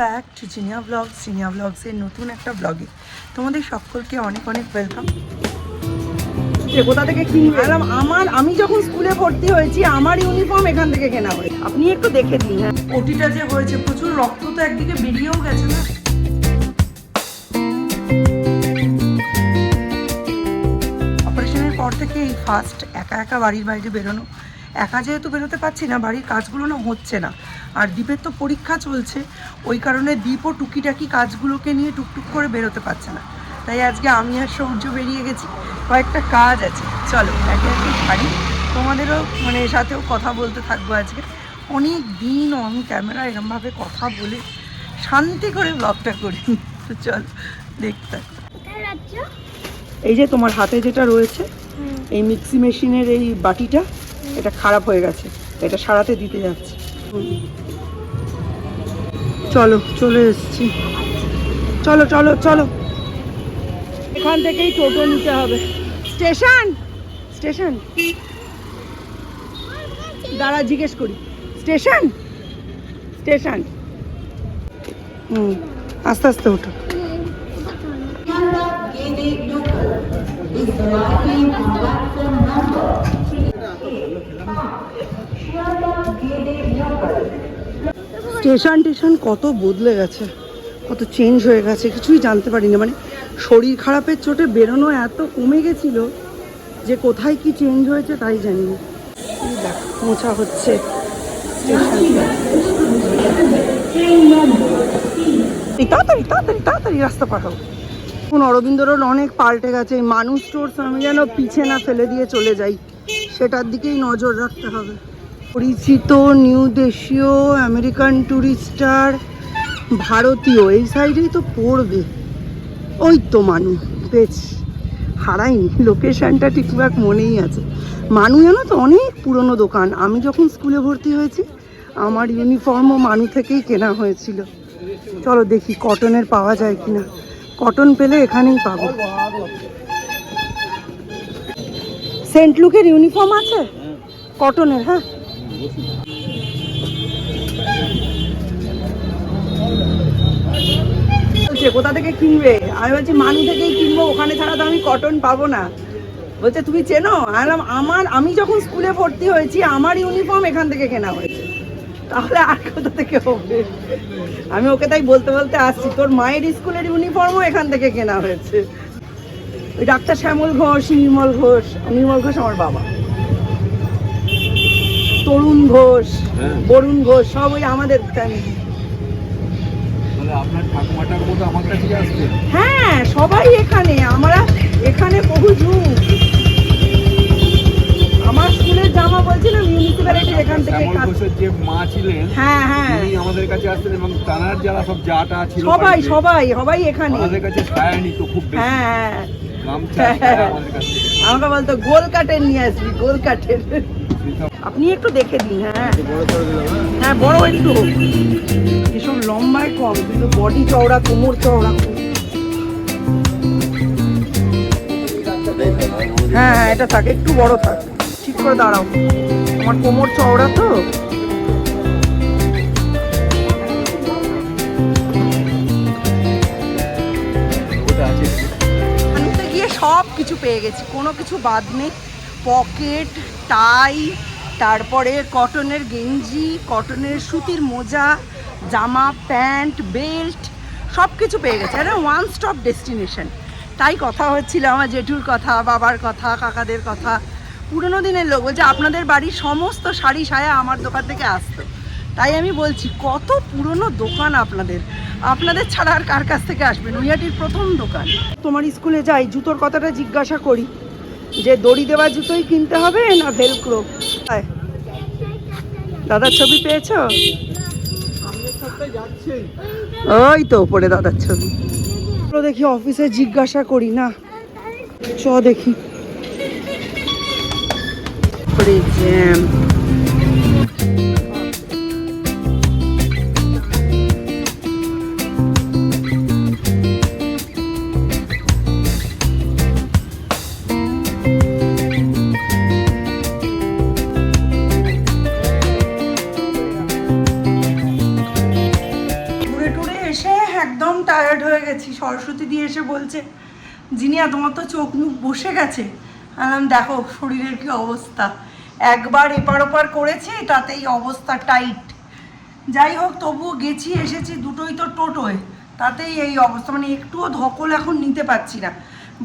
Back to Jinia blog Jinia ব্লগসের নতুন একটা ব্লগে তোমাদের সকলকে অনেক অনেক ওয়েলকাম কোথা থেকে কিনবে? আমার আমি যখন স্কুলে ভর্তি হয়েছি আমার ইউনিফর্ম এখান থেকে কেনা হয়েছে। আপনি একটু দেখে দিন হ্যাঁ। ওটিটা যে হয়েছে প্রচুর রক্ত তো একদিকে বেরিয়েও গেছে না? অপারেশনের পর থেকে এই ফার্স্ট একা একা বাড়ির বাইরে বেরোনো। একা যেহেতু বেরোতে পারছি না বাড়ির কাজগুলো না হচ্ছে না। আর দ্বীপের তো পরীক্ষা চলছে ওই কারণে দ্বীপও টুকিটাকি কাজগুলোকে নিয়ে টুকটুক করে বেরোতে পারছে না। তাই আজকে আমি আর সৌর্য বেরিয়ে গেছি কয়েকটা কাজ আছে। চলো একে একে ছাড়ি। তোমাদেরও মানে সাথেও কথা বলতে থাকব আজকে। অনেক দিন আমি ক্যামেরা এরমভাবে কথা বলে শান্তি করে ব্লগটা করি তো চলো দেখতে এই যে তোমার হাতে যেটা রয়েছে এই মিক্সি মেশিনের এই বাটিটা এটা খারাপ হয়ে গেছে। এটা সারাতে দিতে যাচ্ছি। চলো, চলে এসছি। চলো চলো চলো। এখান থেকেই টোটো নিতে হবে। স্টেশন? স্টেশন? দাঁড়া, জিজ্ঞেস করি। স্টেশন? স্টেশন? হুম, আস্তে আস্তে ওঠো। স্টেশন টেশন কত বদলে গেছে, কত চেঞ্জ হয়ে গেছে, কিছুই জানতে পারিনি। মানে শরীর খারাপের চোটে বেরোনো এত কমে গেছিল যে কোথায় কি চেঞ্জ হয়েছে তাই জানি মোছা হচ্ছে তাড়াতাড়ি তাড়াতাড়ি রাস্তা পাঠাও। এখন অরবিন্দ অনেক পাল্টে গেছে মানুষ স্টোর্স আমি যেন পিছে না ফেলে দিয়ে চলে যাই। সেটার দিকেই নজর রাখতে হবে। পরিচিত নিউ দেশীয়, আমেরিকান টুরিস্টার, ভারতীয়, এই সাইডেই তো পড়বে। ওই তো মানু পেয়েছি হারাইনি, লোকেশানটা ঠিকঠাক মনেই আছে। মানু জানো তো, অনেক পুরনো দোকান। আমি যখন স্কুলে ভর্তি হয়েছি, আমার ইউনিফর্মও মানু থেকেই কেনা হয়েছিল। চলো দেখি কটনের পাওয়া যায় কিনা। কটন পেলে এখানেই পাবো। সেন্ট লুকের ইউনিফর্ম আছে? কটনের হ্যাঁ। কোথা থেকে কিনবে? আমি বলছি, মানু থেকেই কিনবো, ওখানে ছাড়া তো আমি কটন পাবো না। বলছে, তুমি চেনো? আমি আমার, আমি যখন স্কুলে ভর্তি হয়েছি, আমার ইউনিফর্ম এখান থেকে কেনা হয়েছে। তাহলে আর কোথা থেকে হবে? আমি ওকে তাই বলতে বলতে আসছি, তোর মায়ের স্কুলের ইউনিফর্মও এখান থেকে কেনা হয়েছে। ওই ডাক্তার শ্যামল ঘোষ নির্মল ঘোষ নির্মল ঘোষ আমার বাবা। তরুণ ঘোষ হ্যাঁ। বরুণ ঘোষ সব ওই আমাদের ফ্যামিলি হ্যাঁ সবাই এখানে। আমরা এখানে বহু যুগ। আমার স্কুলের জামা বলছিলাম মিউনিসিপ্যালিটি এখান থেকে যে মা ছিলেন হ্যাঁ হ্যাঁ। আমাদের কাছে আসতেন এবং তানার যারা সব জাটা ছিল সবাই সবাই সবাই এখানে। আমাদের কাছে ছায়া নিত খুব হ্যাঁ। কাছে আমাকে বলতো গোল কাটের নিয়ে আসবি গোল কাটের আপনি একটু দেখে দিন হ্যাঁ। হ্যাঁ? হ্যাঁ বড় একটু। এসব লম্বায় কম কিন্তু বডি চওড়া কোমর চওড়া। হ্যাঁ হ্যাঁ এটা থাক একটু বড় থাক। ঠিক করে দাঁড়াও। আমার কোমর চওড়া তো। কিছু পেয়ে গেছি। কোনো কিছু বাদ নেই। পকেট, টাই, তারপরে কটনের গেঞ্জি, কটনের সুতির মোজা, জামা, প্যান্ট, বেল্ট সব কিছু পেয়ে গেছে। এটা ওয়ান স্টপ ডেস্টিনেশন তাই কথা হচ্ছিল আমার জেঠুর কথা, বাবার কথা, কাকাদের কথা। পুরোনো দিনের লোক, বলছে আপনাদের বাড়ির সমস্ত শাড়ি, সায়া আমার দোকান থেকে আসতো। তাই আমি বলছি কত পুরনো দোকান আপনাদের? আপনাদের ছাড়া আর কার কাছ থেকে আসবে? নৈহাটির প্রথম দোকান। তোমার স্কুলে যাই জুতোর কথাটা জিজ্ঞাসা করি। যে দড়ি দেওয়া জুতোই কিনতে হবে না ভেলক্রো। দাদার ছবি পেয়েছ? ওই তো ওপরে দাদার ছবি। দেখি অফিসে জিজ্ঞাসা করি না? চ দেখি। জ্যাম বলছে, জিনিয়া, তোমার তো চোখ মুখ বসে গেছে। আলাম দেখো, শরীরের কি অবস্থা? একবার এপার ওপার করেছি, তাতেই অবস্থা টাইট। যাই হোক, তবুও গেছি, এসেছি, দুটোই তো টোটোয়। তাতেই এই অবস্থা। মানে একটুও ধকল এখন নিতে পারছি না।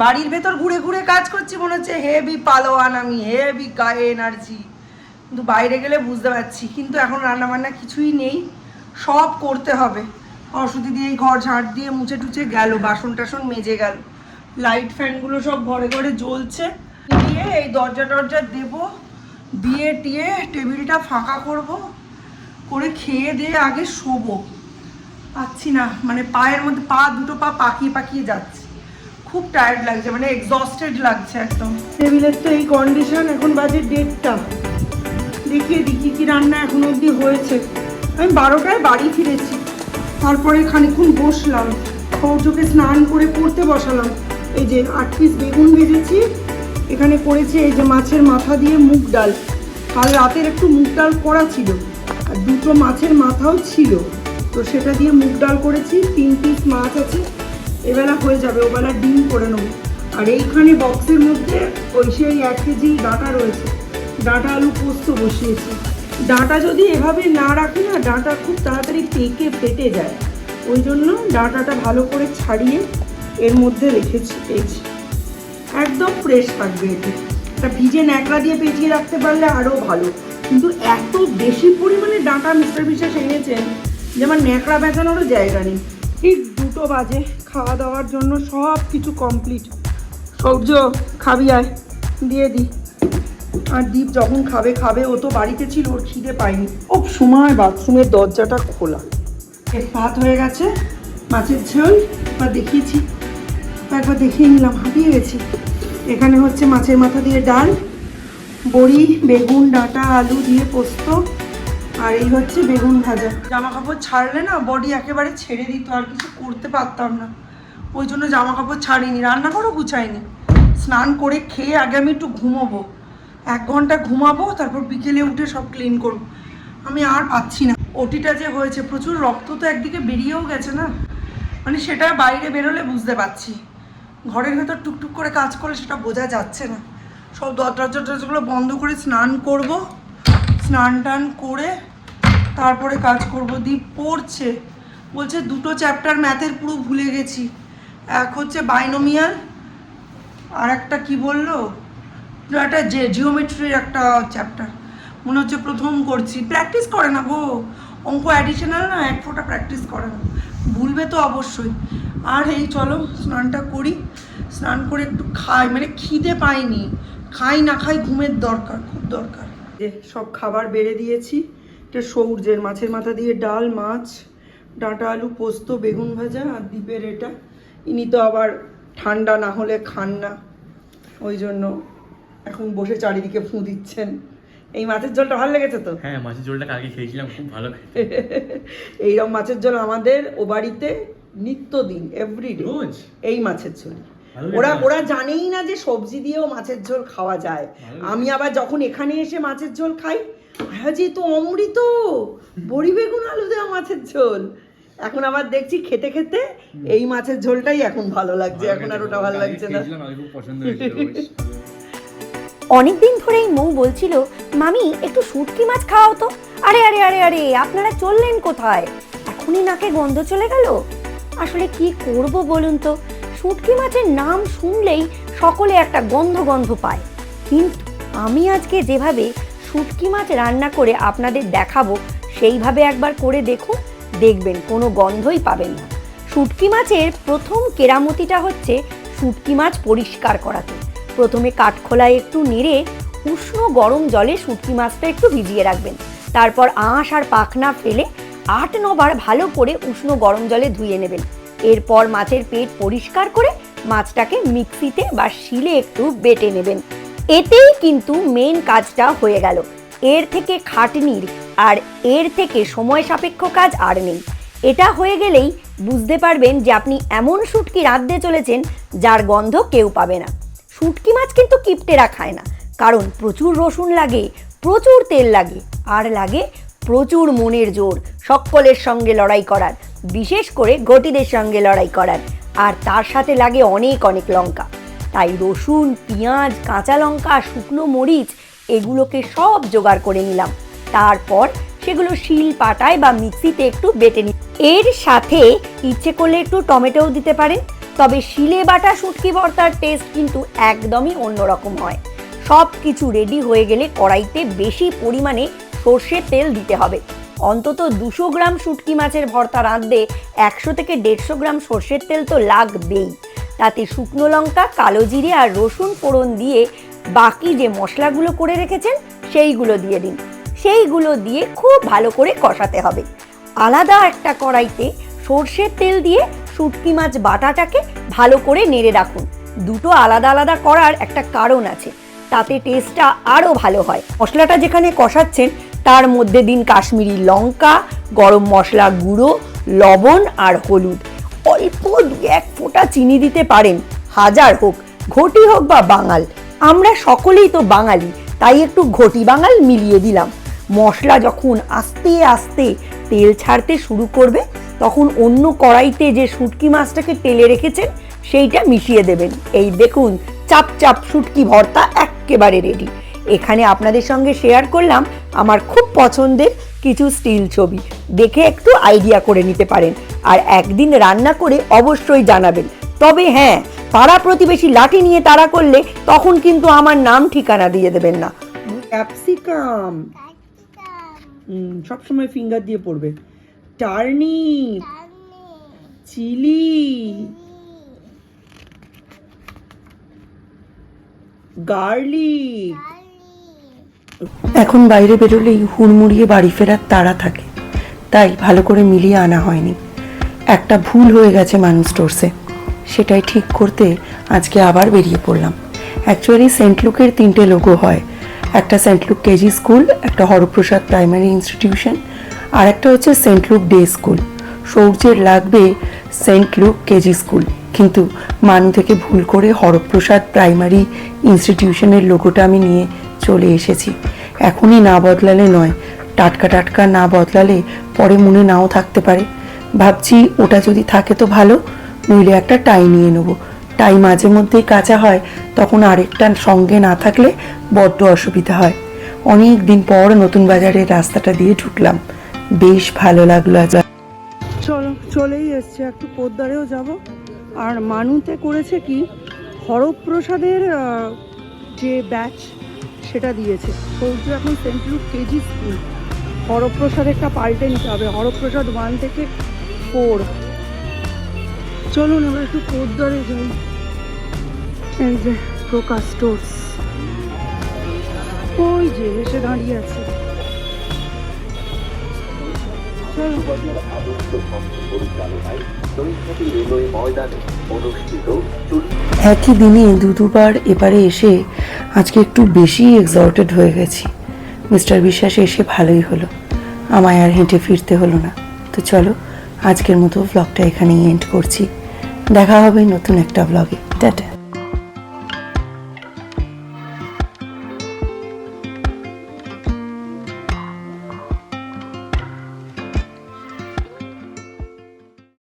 বাড়ির ভেতর ঘুরে ঘুরে কাজ করছি, মনে হচ্ছে হেভি পালোয়ান আমি, হেভি গায়ে এনার্জি। কিন্তু বাইরে গেলে বুঝতে পারছি, কিন্তু এখন রান্নাবান্না কিছুই নেই। সব করতে হবে। অসুধি দিয়ে এই ঘর ঝাড় দিয়ে মুছে টুছে গেল, বাসন টাসন মেজে গেল। লাইট ফ্যানগুলো সব ঘরে ঘরে জ্বলছে। দিয়ে এই দরজা টরজা দেবো, দিয়ে টিয়ে টেবিলটা ফাঁকা করব, করে খেয়ে দিয়ে আগে শোবো। পাচ্ছি না মানে পায়ের মধ্যে পা, দুটো পা পাকিয়ে পাকিয়ে যাচ্ছে। খুব টায়ার্ড লাগছে মানে এক্সস্টেড লাগছে একদম। টেবিলের তো এই কন্ডিশন এখন বাজে দেড়টা। দেখিয়ে কী কী রান্না এখন অবধি হয়েছে। আমি বারোটায় বাড়ি ফিরেছি। তারপরে খানিক্ষণ বসলাম। সৌর্যকে স্নান করে পড়তে বসালাম। এই যে আট পিস বেগুন ভেজেছি। এখানে করেছি এই যে মাছের মাথা দিয়ে মুগ ডাল। কাল রাতের একটু মুগ ডাল করা ছিল। আর দুটো মাছের মাথাও ছিল। তো সেটা দিয়ে মুগ ডাল করেছি। তিন পিস মাছ আছে। এবেলা হয়ে যাবে, ওবেলা ডিম করে নেব। আর এইখানে বক্সের মধ্যে ওই সেই এক কেজি ডাটা রয়েছে। ডাটা আলু পোস্ত বসিয়েছি। ডাটা যদি এভাবে না রাখি না, ডাটা খুব তাড়াতাড়ি পেকে ফেটে যায়। ওই জন্য ডাটাটা ভালো করে ছাড়িয়ে এর মধ্যে রেখেছি যে। একদম ফ্রেশ থাকবে এটা। ভিজে ন্যাকড়া দিয়ে পেঁচিয়ে রাখতে পারলে আরও ভালো। কিন্তু এত বেশি পরিমাণে ডাঁটা মিস্টার বিশ্বাস এনেছেন যে আমার ন্যাকড়া বেচানোরও জায়গা নেই। ঠিক দুটো বাজে খাওয়া দাওয়ার জন্য সব কিছু কমপ্লিট সৌর্য খাবি আয়, দিয়ে দিই আর দীপ যখন খাবে খাবে ও তো বাড়িতে ছিল ওর খিদে পায়নি। ও সময় বাথরুমের দরজাটা খোলা। এর ভাত হয়ে গেছে মাছের ঝোল বা দেখিয়েছি। একবার দেখিয়ে নিলাম হাঁপিয়ে গেছি। এখানে হচ্ছে মাছের মাথা দিয়ে ডাল বড়ি বেগুন ডাঁটা আলু দিয়ে পোস্ত আর এই হচ্ছে বেগুন ভাজা। জামা কাপড় ছাড়লে না বডি একেবারে ছেড়ে দিত আর কিছু করতে পারতাম না। ওই জন্য জামা কাপড় ছাড়িনি রান্না করো গুছাইনি। স্নান করে খেয়ে আগে আমি একটু ঘুমোবো। এক ঘণ্টা ঘুমাবো, তারপর বিকেলে উঠে সব ক্লিন করব। আমি আর পাচ্ছি না। ওটিটা যে হয়েছে, প্রচুর রক্ত তো একদিকে বেরিয়েও গেছে না? মানে সেটা বাইরে বেরোলে বুঝতে পারছি। ঘরের ভেতর টুকটুক করে কাজ করলে সেটা বোঝা যাচ্ছে না। সব দরজা টরজাগুলো বন্ধ করে স্নান করব। স্নান টান করে তারপরে কাজ করব। দীপ পড়ছে। বলছে দুটো চ্যাপ্টার ম্যাথের পুরো ভুলে গেছি। এক হচ্ছে বাইনোমিয়াল আর একটা কি বলল? একটা যে জিওমেট্রির একটা চ্যাপ্টার মনে হচ্ছে প্রথম করছি। প্র্যাকটিস করে না গো। অঙ্ক অ্যাডিশনাল না, এক ফোঁটা প্র্যাকটিস করে না। ভুলবে তো অবশ্যই। আর এই চলো, স্নানটা করি। স্নান করে একটু খাই। মানে খিদে পাইনি। খাই না খাই ঘুমের দরকার, খুব দরকার। যে সব খাবার বেড়ে দিয়েছি। এটা সৌর্যের, মাছের মাথা দিয়ে ডাল, মাছ, ডাঁটা, আলু, পোস্ত, বেগুন ভাজা আর দ্বীপের এটা। ইনি তো আবার ঠান্ডা না হলে খান না। ওই জন্য এখন বসে চারিদিকে ফুঁ দিচ্ছেন। এই মাছের ঝোলটা ভালো লেগেছে তো? হ্যাঁ মাছের ঝোলটা কালকে খেয়েছিলাম খুব ভালো এইরকম মাছের ঝোল আমাদের ও বাড়িতে নিত্যদিন এভরিডে এই মাছের ঝোল। ওরা ওরা জানেই না যে সবজি দিয়েও মাছের ঝোল খাওয়া যায়। আমি আবার যখন এখানে এসে মাছের ঝোল খাই হ্যাঁ যে তো অমৃত! বড়ি বেগুন আলু দেওয়া মাছের ঝোল। এখন আবার দেখছি খেতে খেতে এই মাছের ঝোলটাই এখন ভালো লাগছে। এখন আর ওটা ভালো লাগছে না। পছন্দ। অনেকদিন ধরেই মৌ বলছিল, মামি, একটু শুটকি মাছ খাওয়াও তো। আরে আরে আরে আরে, আপনারা চললেন কোথায়? এখনই নাকে গন্ধ চলে গেল? আসলে কি করব বলুন তো? শুটকি মাছের নাম শুনলেই সকলে একটা গন্ধ গন্ধ পায়। কিন্তু আমি আজকে যেভাবে শুটকি মাছ রান্না করে আপনাদের দেখাবো, সেইভাবে একবার করে দেখুন, দেখবেন কোনো গন্ধই পাবেন না। শুটকি মাছের প্রথম কেরামতিটা হচ্ছে শুটকি মাছ পরিষ্কার করাতে। প্রথমে কাঠখোলায় একটু নেড়ে উষ্ণ গরম জলে শুটকি মাছটা একটু ভিজিয়ে রাখবেন। তারপর আঁশ আর পাখনা ফেলে আট নবার ভালো করে উষ্ণ গরম জলে ধুয়ে নেবেন। এরপর মাছের পেট পরিষ্কার করে মাছটাকে মিক্সিতে বা শিলে একটু বেটে নেবেন। এতেই কিন্তু মেন কাজটা হয়ে গেল। এর থেকে খাটনির আর এর থেকে সময় সাপেক্ষ কাজ আর নেই। এটা হয়ে গেলেই বুঝতে পারবেন যে আপনি এমন শুটকি রাঁধতে চলেছেন যার গন্ধ কেউ পাবে না। শুটকি মাছ কিন্তু কিপটেরা খায় না। কারণ প্রচুর রসুন লাগে, প্রচুর তেল লাগে, আর লাগে প্রচুর মনের জোর, সকলের সঙ্গে লড়াই করার, বিশেষ করে ঘটিদের সঙ্গে লড়াই করার, আর তার সাথে লাগে অনেক অনেক লঙ্কা। তাই রসুন, পেঁয়াজ, কাঁচা লঙ্কা শুকনো মরিচ এগুলোকে সব জোগাড় করে নিলাম। তারপর সেগুলো শিল পাটায় বা মিক্সিতে একটু বেটে নিই এর সাথে ইচ্ছে করলে একটু টমেটোও দিতে পারেন। তবে শিলে বাটা শুটকি ভর্তার টেস্ট কিন্তু একদমই অন্যরকম হয়। সব কিছু রেডি হয়ে গেলে কড়াইতে বেশি পরিমাণে সর্ষের তেল দিতে হবে। অন্তত দুশো গ্রাম শুটকি মাছের ভর্তা রাঁধতে একশো থেকে দেড়শো গ্রাম সর্ষের তেল তো লাগবেই। তাতে শুকনো লঙ্কা, কালো জিরে আর রসুন ফোড়ন দিয়ে বাকি যে মশলাগুলো করে রেখেছেন, সেইগুলো দিয়ে দিন। সেইগুলো দিয়ে খুব ভালো করে কষাতে হবে। আলাদা একটা কড়াইতে সর্ষের তেল দিয়ে শুটকি মাছ বাটাটাকে ভালো করে নেড়ে রাখুন। দুটো আলাদা আলাদা করার একটা কারণ আছে। তাতে টেস্টটা আরও ভালো হয়। মশলাটা যেখানে কষাচ্ছেন, তার মধ্যে দিন কাশ্মীরি লঙ্কা, গরম মশলা গুঁড়ো, লবণ আর হলুদ। অল্প দু এক ফোঁটা চিনি দিতে পারেন, হাজার হোক, ঘটি হোক বা বাঙাল। আমরা সকলেই তো বাঙালি, তাই একটু ঘটি বাঙাল মিলিয়ে দিলাম। মশলা যখন আস্তে আস্তে তেল ছাড়তে শুরু করবে তখন অন্য কড়াইতে যে শুটকি মাছটাকে তেলে রেখেছেন সেইটা মিশিয়ে দেবেন। এই দেখুন চাপ চাপ শুটকি ভর্তা এক্কেবারে রেডি এখানে আপনাদের সঙ্গে শেয়ার করলাম আমার খুব পছন্দের কিছু স্টিল ছবি। দেখে একটু আইডিয়া করে নিতে পারেন আর একদিন রান্না করে অবশ্যই জানাবেন। তবে হ্যাঁ পাড়া প্রতিবেশী লাঠি নিয়ে তাড়া করলে তখন কিন্তু আমার নাম ঠিকানা দিয়ে দেবেন না। ক্যাপসিকাম। সবসময় ফিঙ্গার দিয়ে পড়বে। Turnip chilli. গার্লিক। এখন বাইরে বেরোলেই হুড়মুড়িয়ে বাড়ি ফেরার তাড়া থাকে। তাই ভালো করে মিলিয়ে আনা হয়নি। একটা ভুল হয়ে গেছে মানুষ স্টোরসে সেটাই ঠিক করতে আজকে আবার বেরিয়ে পড়লাম। অ্যাকচুয়ালি সেন্ট লুকের তিনটে লোগো হয়। একটা সেন্ট লুক কেজি স্কুল একটা হরপ্রসাদ প্রাইমারি ইনস্টিটিউশন আর একটা হচ্ছে সেন্ট লুক ডে স্কুল। সৌর্যের লাগবে সেন্ট লুক কেজি স্কুল। কিন্তু মানু থেকে ভুল করে হরপ্রসাদ প্রাইমারি ইনস্টিটিউশনের লোগোটা আমি নিয়ে চলে এসেছি। এখনই না বদলালে নয়, টাটকা টাটকা না বদলালে পরে মনে নাও থাকতে পারে। ভাবছি ওটা যদি থাকে তো ভালো, নইলে একটা টাই নিয়ে নেব। টাই মাঝে মধ্যেই কাঁচা হয়, তখন আরেকটা সঙ্গে না থাকলে বড্ড অসুবিধা হয়। অনেক দিন পর নতুন বাজারের রাস্তাটা দিয়ে ঢুকলাম। বেশ ভালো লাগল আজ। চলো, চলেই এসছে, একটু পোদ্দারেও যাব। আর মানুতে করেছে কি, হরপ্রসাদের যে ব্যাচ সেটা দিয়েছে। সৌর্য এখন saint Luke KG school Haraprasad একটা পাল্টে নিতে হবে। হরপ্রসাদ ওয়ান থেকে ফোর চলুন এবার একটু পোদ্দারে যাই। এই যে প্রকাশ স্টোর্স ওই যে, এসে দাঁড়িয়ে আছে। একই দিনে দু দুবার এবারে এসে আজকে একটু বেশি এক্সর্টেড হয়ে গেছি। মিস্টার বিশ্বাস এসে ভালোই হলো। আমায় আর হেঁটে ফিরতে হলো না। তো চলো, আজকের মতো ব্লগটা এখানেই এন্ড করছি। দেখা হবে নতুন একটা ব্লগে টাটা।